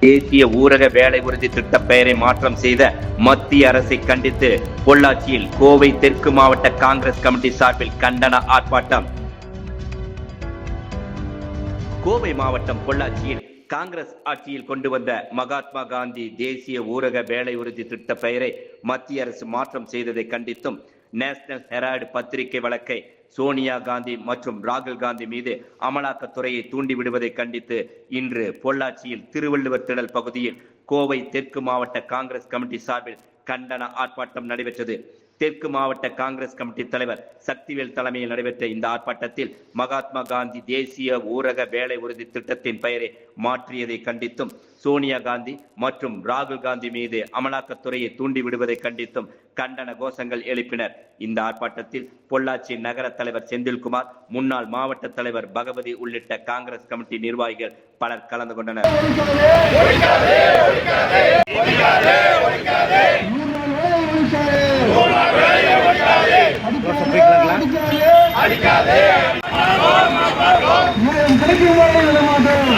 தேசிய ஊரக வேலை உறுதி திட்ட பெயரை மாற்றம் செய்த மத்திய அரசை கண்டித்து பொள்ளாச்சியில் கோவை தெற்கு மாவட்ட காங்கிரஸ் கமிட்டி சார்பில் கண்டன ஆர்ப்பாட்டம். கோவை மாவட்டம் பொள்ளாச்சியில் காங்கிரஸ் ஆட்சியில் கொண்டு வந்த மகாத்மா காந்தி தேசிய ஊரக வேலை உறுதி திட்ட பெயரை மத்திய அரசு மாற்றம் செய்ததை கண்டித்தும் நேஷனல் ஹெரால்டு பத்திரிகை வழக்கை சோனியா காந்தி மற்றும் ராகுல் காந்தி மீது அமலாக்கத்துறையை தூண்டிவிடுவதை கண்டித்து இன்று பொள்ளாச்சியில் திருவள்ளுவர் திடல் பகுதியில் கோவை தெற்கு மாவட்ட காங்கிரஸ் கமிட்டி சார்பில் கண்டன ஆர்ப்பாட்டம் நடைபெற்றது. தெற்கு மாவட்ட காங்கிரஸ் கமிட்டி தலைவர் சக்திவேல் தலைமையில் நடைபெற்ற இந்த ஆர்ப்பாட்டத்தில் மகாத்மா காந்தி தேசிய ஊரக வேலை உறுதி திட்டத்தின் பெயரை மாற்றியதை கண்டித்தும் சோனியா காந்தி மற்றும் ராகுல் காந்தி மீது அமலாக்கத்துறையை தூண்டி விடுவதை கண்டித்தும் கண்டன கோஷங்கள் எழுப்பினர். இந்த ஆர்ப்பாட்டத்தில் பொள்ளாச்சி நகர தலைவர் செந்தில்குமார் முன்னாள் மாவட்ட தலைவர் பகவதி உள்ளிட்ட காங்கிரஸ் கமிட்டி நிர்வாகிகள் பலர் கலந்து கொண்டனர். கிடைக்கும் வரை விடமாட்டோம்